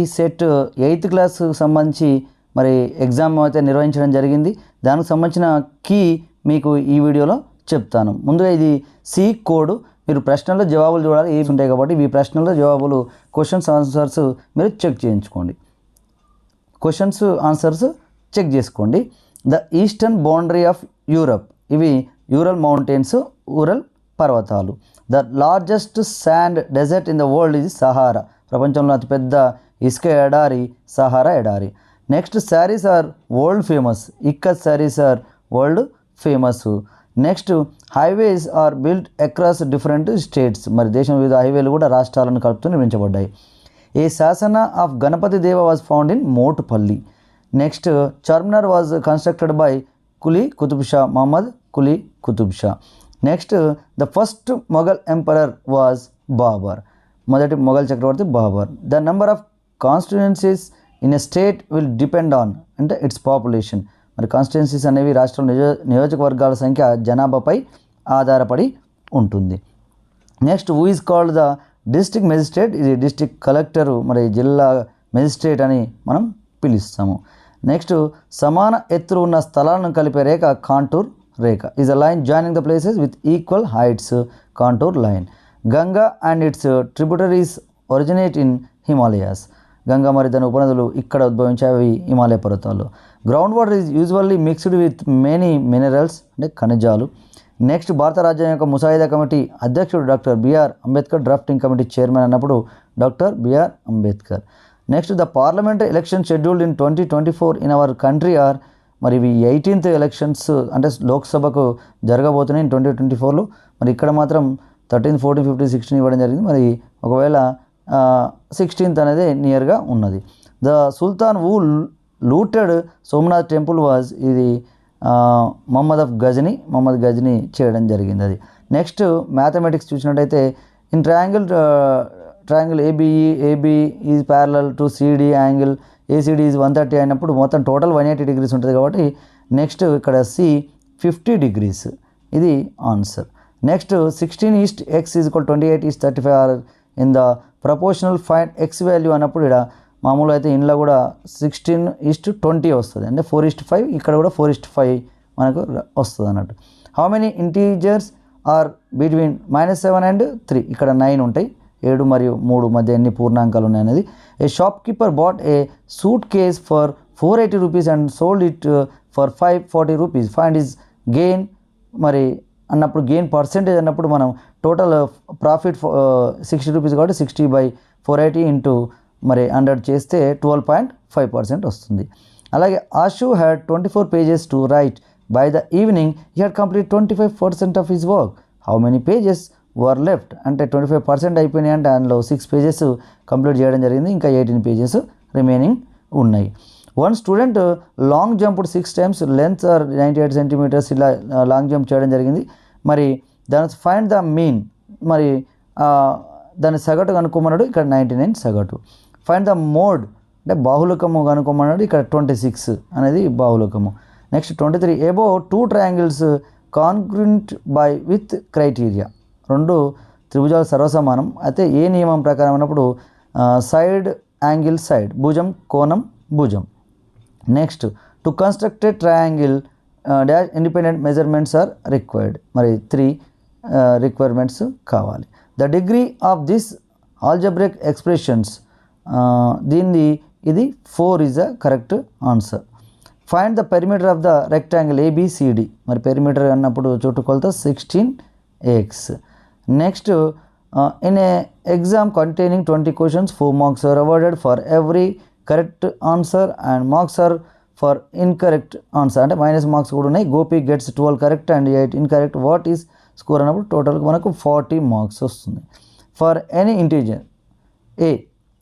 ఈ set eighth class సంబంధించి మరి ఎగ్జామ్ అయితే నిర్వహించడం జరిగింది. దానికి సంబంధించిన కీ మీకు ఈ వీడియోలో చెప్తాను. ముందుగా ఇది సి కోడ్. మీరు ప్రశ్నల్లో జవాబులు చూడాలి. ఏవి ఉంటాయి కాబట్టి ఈ ప్రశ్నల్లో జవాబులు క్వశ్చన్స్ ఆన్సర్స్ మీరు చెక్ చేయించుకోండి. క్వశ్చన్స్ ఆన్సర్స్ చెక్ చేసుకోండి. The eastern boundary of Europe. ఇవి యూరల్ మౌంటైన్స్ ఊరల్ పర్వతాలు. The largest sand desert in the world ఇది సహారా. ప్రపంచంలో అతిపెద్ద ఇసుక ఎడారి సహారా ఎడారి. Next saris are world famous. Ikat saris are world famous. Next highways are build across different states. మరి దేశం వివిధ హైవేలు కూడా రాష్ట్రాలను కలుపుతూ నిర్మించబడ్డాయి. ఏ శాసన of Ganapati Deva was found in Motupalli. Next Charminar was constructed by Quli Qutub Shah Muhammad Quli Qutub Shah next the first Mughal emperor was Babur. మొదటి మొఘల్ చక్రవర్తి Babur. The number of constituencies in a state will depend on అంటే it's population మరి constituencies అనేవి రాష్ట్రం నియోజ నియోజకవర్గాల సంఖ్య జనాభాపై ఆధారపడి ఉంటుంది. Next who is called the district magistrate ఇది డిస్ట్రిక్ట్ కలెక్టరు మరి జిల్లా మెజిస్ట్రేట్ అని మనం పిలుస్తాము. నెక్స్ట్ సమాన ఎత్తులు ఉన్న స్థలాలను కలిపే రేఖ contour Rekha. Is a line joining the places with equal heights contour line Ganga and its tributaries originate in Himalayas Ganga మరిదన ఉపనదులు ఇక్కడ ఉద్భవించాయి హిమాలయ పర్వతాల్లో. Ground water is usually mixed with many minerals అంటే ఖనిజాలు. నెక్స్ట్ భారత రాజ్యం యొక్క ముసాయిదా కమిటీ అధ్యక్షుడు doctor B R Ambedkar drafting committee chairman అన్నప్పుడు doctor B R Ambedkar. Next the parliamentary election scheduled in twenty twenty four in our country or మరి ఇవి ఎయిటీన్త్ ఎలక్షన్స్ అంటే లోక్సభకు జరగబోతున్నాయి ట్వంటీ ట్వంటీ ఫోర్లో మరి ఇక్కడ మాత్రం థర్టీన్ ఫోర్టీన్ ఫిఫ్టీన్ సిక్స్టీన్ ఇవ్వడం జరిగింది. మరి ఒకవేళ సిక్స్టీన్త్ అనేది నియర్గా ఉన్నది. The sultan uh looted Somnath temple was ఇది మొహమ్మద్ ఆఫ్ గజని మొహమ్మద్ గజని చేయడం జరిగింది అది. నెక్స్ట్ మ్యాథమెటిక్స్ చూసినట్టయితే in triangle triangle ABE AB is parallel to CD angle ACD is one thirty అయినప్పుడు మొత్తం టోటల్ వన్ ఎయిటీ డిగ్రీస్ ఉంటుంది కాబట్టి నెక్స్ట్ ఇక్కడ సి ఫిఫ్టీ డిగ్రీస్ ఇది answer next sixteen is to X is equal twenty eight is thirty five are in the proportional find X value అన్నప్పుడు ఇక్కడ మామూలు అయితే ఇంట్లో కూడా సిక్స్టీన్ ఈస్ట్ ట్వంటీ వస్తుంది. అంటే ఫోర్ ఈస్ట్ ఫైవ్ ఇక్కడ కూడా ఫోర్ ఈస్ట్ ఫైవ్ మనకు వస్తుంది అన్నట్టు. How many integers are between minus seven and three ఇక్కడ నైన్ ఉంటాయి. ఏడు మరియు మూడు మధ్య ఎన్ని పూర్ణాంకాలు ఉన్నాయి అనేది. A shopkeeper bought a suitcase for four eighty rupees and sold it for five forty rupees find is gain మరి అన్నప్పుడు గెయిన్ పర్సెంటేజ్ అన్నప్పుడు మనం టోటల్ ప్రాఫిట్ సిక్స్టీ రూపీస్ కాబట్టి sixty by four eighty into మరి హండ్రెడ్ చేస్తే twelve point five percent వస్తుంది. అలాగే Ashu had twenty four pages to write by the evening he had complete twenty five percent of his work how many pages were left అంటే twenty five percent అయిపోయినాయి అంటే అందులో six pages complete చేయడం జరిగింది. ఇంకా eighteen pages remaining ఉన్నాయి. One student long jump six times length are ninety eight centimetres ఇలా long jump చేయడం జరిగింది. మరి దాని ఫైండ్ ద మీన్ మరి దాని సగటు కనుక్కోమన్నాడు ఇక్కడ నైంటీ నైన్ సగటు. ఫైండ్ ద మోడ్ అంటే బాహులకము కనుక్కోమన్నాడు ఇక్కడ ట్వంటీ సిక్స్ అనేది బాహులకము. Next twenty three above two triangles congruent by with criteria రెండు త్రిభుజాలు సర్వసమానం. అయితే ఏ నియమం ప్రకారం అన్నప్పుడు సైడ్ యాంగిల్ సైడ్ భుజం కోణం భుజం. Next to construct triangle dash independent measurements are required మరి త్రీ రిక్వైర్మెంట్స్ కావాలి. The degree of this algebraic expressions దీన్ని ఇది four is the correct answer find the perimeter of the rectangle ABCD మరి perimeter అన్నప్పుడు చుట్టుకొలత sixteen x next in a exam containing twenty questions four marks are awarded for every correct answer and marks are for incorrect answer అంటే minus marks కూడా ఉన్నాయి. Gopi gets twelve correct and eight incorrect. What is score అన్నప్పుడు టోటల్గా మనకు forty marks వస్తుంది. For any integer a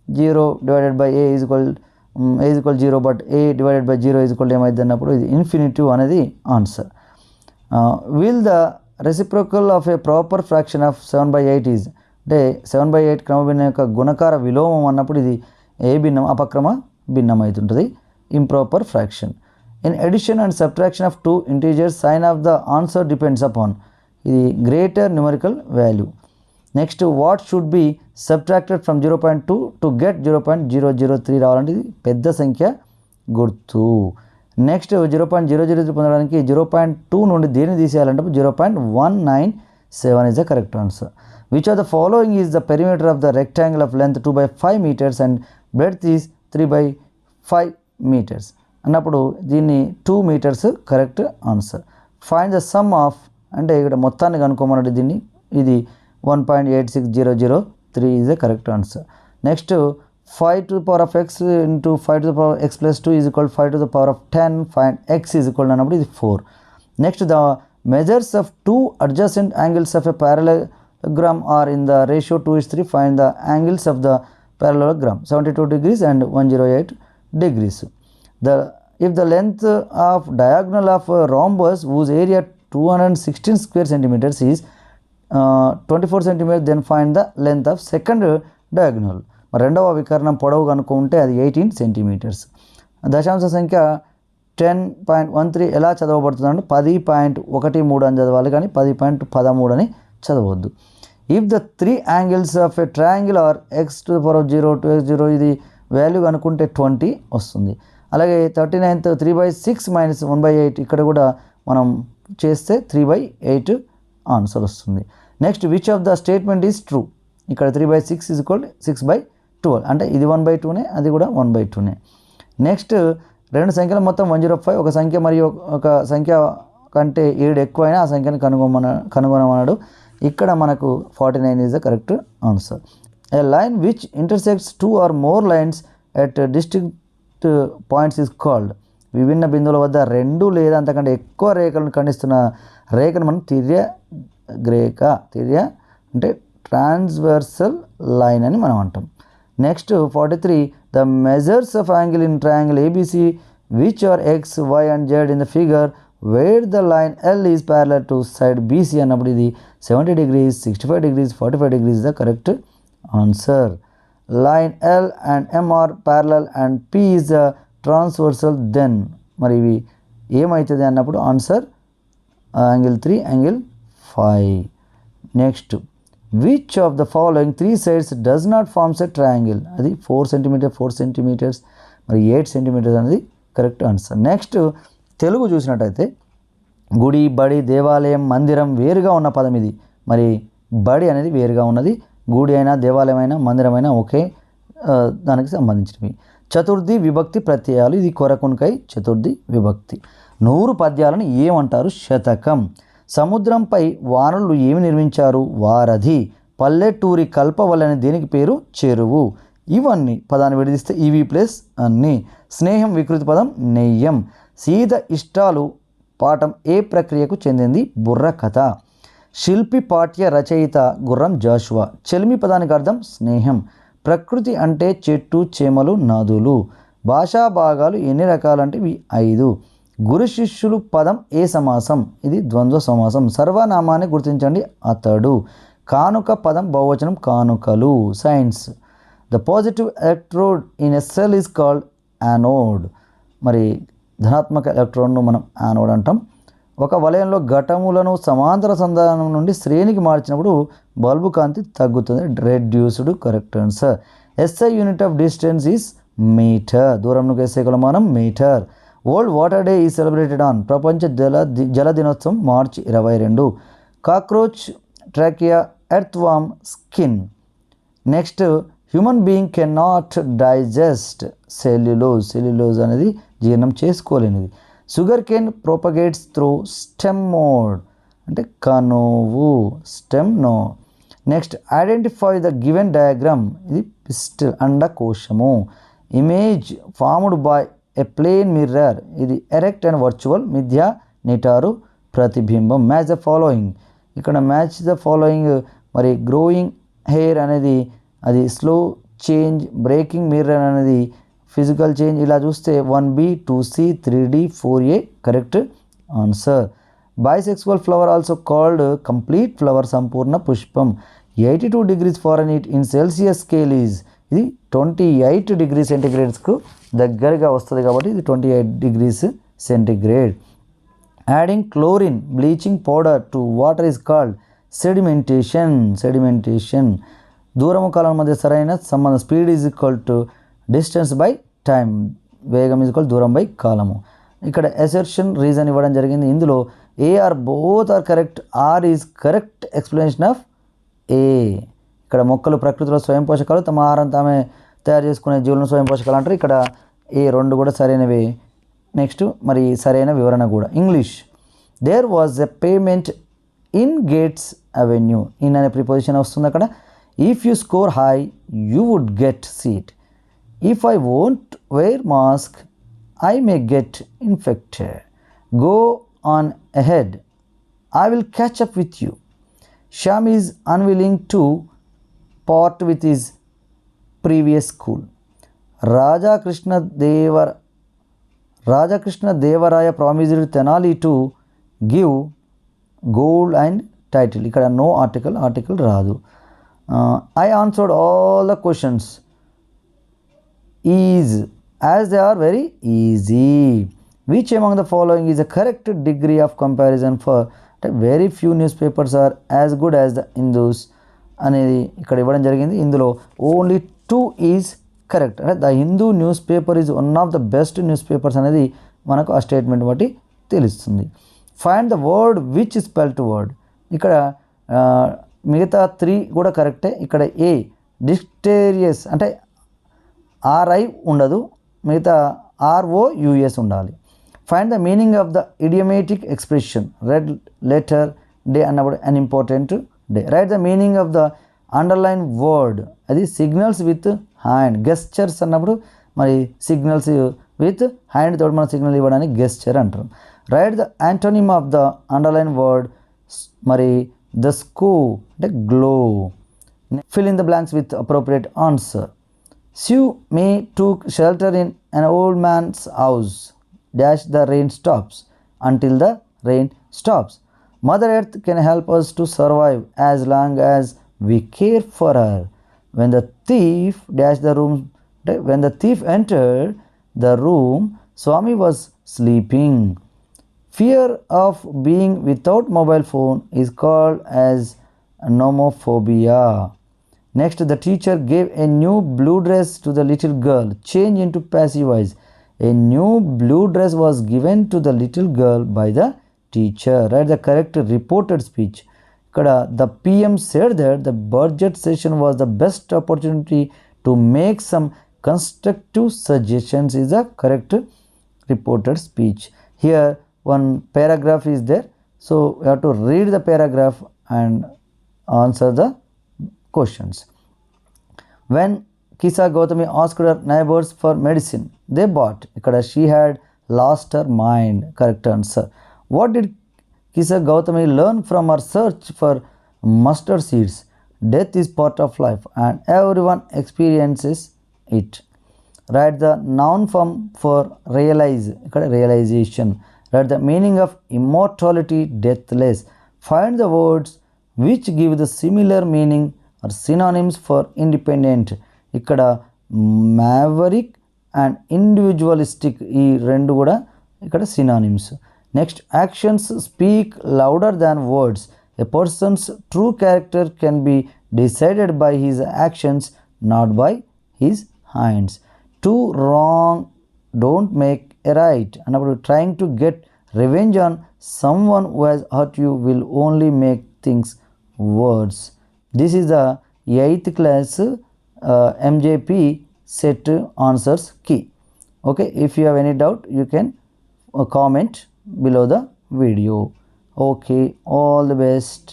zero divided by a is equal a is equal zero but a divided by zero is equal ఏమైంది అన్నప్పుడు ఇది infinitive అనేది answer. Will the reciprocal of a proper fraction of seven by eight is అంటే seven by eight క్రమభిన్న యొక్క గుణకార విలోమం అన్నప్పుడు ఇది ఏ భిన్నం అపక్రమ భిన్నం అవుతుంటుంది. Improper fraction in addition and subtraction of two integers sign of the answer depends upon ఇది greater numerical value next what should be subtracted from zero point two to get zero point zero zero three రావాలంటే ఇది పెద్ద సంఖ్య గుర్తు. Next zero point zero zero three పొందడానికి zero point two నుండి దేన్ని తీసేయాలంటే zero point one nine seven is the correct answer which are the following is the perimeter of the rectangle of length two by five metres and breadth is three by five metres అన్నప్పుడు దీన్ని two metres correct answer find the sum of అంటే ఇక్కడ మొత్తాన్ని కనుక్కోమన్నట్టు దీన్ని. ఇది one point eight six zero zero three is the correct answer next five to power of x into five to the power x plus two is equal five to the power of ten five x is equal అన్నప్పుడు ఇది four next the measures of two adjacent angles of a parallelogram are in the ratio two is three find the angles of the parallelogram. 72 degrees and 108 degrees. The if the length of diagonal of a rhombus whose area 216 square centimeters is uh, 24 centimeters then find the length of second diagonal. రెండవ వికరణం పొడవు కనుక్కుంటే అది eighteen centimeters దశాంశ సంఖ్య ten point one three ఎలా చదవబడుతుందంటే పది పాయింట్ ఒకటి మూడు అని చదవాలి కానీ పది పాయింట్ పదమూడు అని చదవద్దు. If the three angles of a triangle are x to the power of zero two x zero ఇది వాల్యూ అనుకుంటే ట్వంటీ వస్తుంది. అలాగే thirty ninth three by six minus one by eight ఇక్కడ కూడా మనం చేస్తే త్రీ బై ఎయిట్ ఆన్సర్ వస్తుంది. Next which of the statement is true ఇక్కడ three by six is equal six by twelve అంటే ఇది వన్ బై టూనే అది కూడా వన్ బై టూనే నెక్స్ట్ రెండు సంఖ్యలు మొత్తం వన్ జీరో ఫైవ్ ఒక సంఖ్య మరియు ఒక సంఖ్య కంటే ఏడు ఎక్కువైనా ఆ సంఖ్యను కనుగొమన కనుగొనమన్నాడు. ఇక్కడ మనకు forty nine is the correct answer A line which intersects two or more lines at district points is called విభిన్న బిందువుల వద్ద రెండు లేదా అంతకంటే ఎక్కువ రేఖలను ఖండిస్తున్న రేఖను మనం తిర్య రేఖ తిర్య అంటే ట్రాన్స్వర్సల్ లైన్ అని మనం అంటాం. Next forty three the measures of angle in triangle ABC which are x y and z in the figure where the line l is parallel to side BC అన్నప్పుడు ఇది seventy degrees sixty five degrees forty five degrees the correct answer line l and MR parallel and P is the transversal then మరి ఇవి ఏమవుతుంది అన్నప్పుడు answer angle three angle five next which of the following three sides does not forms a triangle అది four centimetre four centimetres మరి eight centimetres అనేది correct answer next Telugu చూసినట్టయితే గుడి బడి దేవాలయం మందిరం వేరుగా ఉన్న పదం ఇది. మరి బడి అనేది వేరుగా ఉన్నది. గుడి అయినా దేవాలయం అయినా ఒకే దానికి సంబంధించినవి. చతుర్థి విభక్తి ప్రత్యయాలు. ఇది కొరకునికై చతుర్థి విభక్తి. నూరు పద్యాలను ఏమంటారు? శతకం. సముద్రంపై వానలు ఏమి నిర్మించారు? వారధి. పల్లెటూరి కల్పవల్లని దేనికి పేరు? చెరువు. ఇవన్నీ పదాన్ని విడదీస్తే ఇవి ప్లస్ అన్నీ. స్నేహం వికృతి పదం నెయ్యం. సీత ఇష్టాలు పాఠం ఏ ప్రక్రియకు చెందింది? బుర్ర కథ శిల్పి పాఠ్య రచయిత గుర్రం జాషువా. చెలిమి పదానికి అర్థం స్నేహం. ప్రకృతి అంటే చెట్టు చేమలు నదులు. భాషా భాగాలు ఎన్ని రకాలంటే ఇవి ఐదు. గురు శిష్యులు పదం ఏ సమాసం? ఇది ద్వంద్వ సమాసం. సర్వనామాన్ని గుర్తించండి అతడు. కానుక పదం బహువచనం కానుకలు. Science. The positive electrode in a cell is called anode. మరి ధనాత్మక ఎలక్ట్రాన్ను మనం యానోడ్ అంటాం. ఒక వలయంలో ఘటములను సమాంతర సంధానం నుండి శ్రేణికి మార్చినప్పుడు బల్బు కాంతి తగ్గుతుంది. Reduced correct answer SI unit of distance is metre దూరంలో వేసే కొలమానం మీటర్ వరల్డ్ వాటర్ డే ఈ సెలబ్రేటెడ్ ఆన్ ప్రపంచ జల ది- జల దినోత్సవం మార్చి ఇరవై రెండు. Cockroach trachea earthworm skin next human being can not digest cellulose cellulose అనేది జీర్ణం చేసుకోలేనిది. Sugar cane propagates through stem mode అంటే కనువు stem no next identify the given diagram ఇది pistil అండకోశము image formed by a plane mirror ఇది erect and virtual మిథ్య నిటారు ప్రతిబింబం. Match the following ఇక్కడ match the following మరి గ్రోయింగ్ హెయిర్ అనేది అది స్లో చేంజ్ బ్రేకింగ్ మిర్రర్ అనేది ఫిజికల్ చేంజ్ ఇలా చూస్తే one b two c three d four a correct answer. Bisexual flower also called complete flower సంపూర్ణ పుష్పం. Eighty two degrees Fahrenheit in Celsius scale is ఇది twenty eight degree సెంటిగ్రేడ్స్కు దగ్గరగా వస్తుంది కాబట్టి ఇది twenty eight degrees centigrade. Adding chlorine bleaching powder to water is called sedimentation sedimentation దూరము కాలం మధ్య సరైన సంబంధం speed is equal to distance by time వేగం ఈజ్ దూరం బై కాలము. ఇక్కడ ఎసెర్షన్ రీజన్ ఇవ్వడం జరిగింది. ఇందులో A R both are correct R is correct explanation of A ఇక్కడ మొక్కలు ప్రకృతిలో స్వయం పోషకాలు తమ ఆహారం తామే తయారు చేసుకునే జీవులను స్వయం పోషకాలు అంటారు. ఇక్కడ ఏ రెండు కూడా సరైనవి. నెక్స్ట్ మరి సరైన వివరణ కూడా. English there was a payment in gates avenue in అనే ప్రిపోజిషన్ వస్తుంది అక్కడ. If you score high you would get seat if I won't wear mask I may get infected go on ahead I will catch up with you Shyam is unwilling to part with his previous school. Raja Krishna Devar Raja Krishna Devaraya promised Tenali to give gold and title. ఇక్కడ no article article రాదు I answered all the questions is as they are very easy which among the following is a correct degree of comparison for అంటే very few newspapers are as good as the Hindus అనేది ఇక్కడ ఇవ్వడం జరిగింది. ఇందులో only two is correct అంటే the Hindu newspaper is one of the best newspapers అనేది మనకు ఆ స్టేట్మెంట్ బట్టి తెలుస్తుంది. Find the word which spelt word ఇక్కడ మిగతా త్రీ కూడా కరెక్టే ఇక్కడ ఏ డిస్టేరియస్ అంటే ఆర్ఐ ఉండదు. మిగతా ఆర్ఓయుఎస్ ఉండాలి. Find the meaning of the idiomatic expression red letter day అన్నప్పుడు an important day write the meaning of the underline word అది సిగ్నల్స్ విత్ హ్యాండ్ గెస్చర్స్ అన్నప్పుడు మరి సిగ్నల్స్ విత్ హ్యాండ్ తోటి మన సిగ్నల్ ఇవ్వడానికి గెస్చర్ అంటారు. Write the antonym of the underline word మరి the స్కూ అంటే glow fill in the blanks with appropriate answer Sue May took shelter in an old man's house. Dash the rain stops until the rain stops. Mother Earth can help us to survive as long as we care for her. When the thief dash the room, when the thief entered the room, Swami was sleeping. Fear of being without mobile phone is called as nomophobia. Next, the teacher gave a new blue dress to the little girl. Change into passive voice. A new blue dress was given to the little girl by the teacher. Write the correct reported speech. The PM said that the budget session was the best opportunity to make some constructive suggestions is the correct reported speech. Here one paragraph is there. So you have to read the paragraph and answer the questions. When Kisa Gautami asked her neighbors for medicine, they bought. Ikkada she had lost her mind. Correct answer. What did Kisa Gautami learn from her search for mustard seeds? Death is part of life and everyone experiences it. Write the noun form for realize. Realization. Write the meaning of immortality, deathless. Find the words which give the similar meaning or synonyms for independent. ఇక్కడ maverick and individualistic ఈ రెండు కూడా ఇక్కడ synonyms next actions speak louder than words a person's true character can be decided by his actions not by his hands two wrong don't make a right అన్నప్పుడు trying to get revenge on someone who has hurt you will only make things words. This is the eighth class MJP set answers key okay if you have any doubt you can comment below the video okay all the best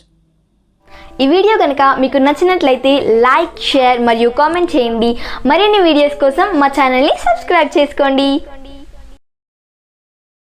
ఈ video కనుక మీకు నచ్చినట్లయితే like share మరియు comment చేయండి మరిన్ని videos కోసం మా ఛానల్ని సబ్స్క్రైబ్ చేసుకోండి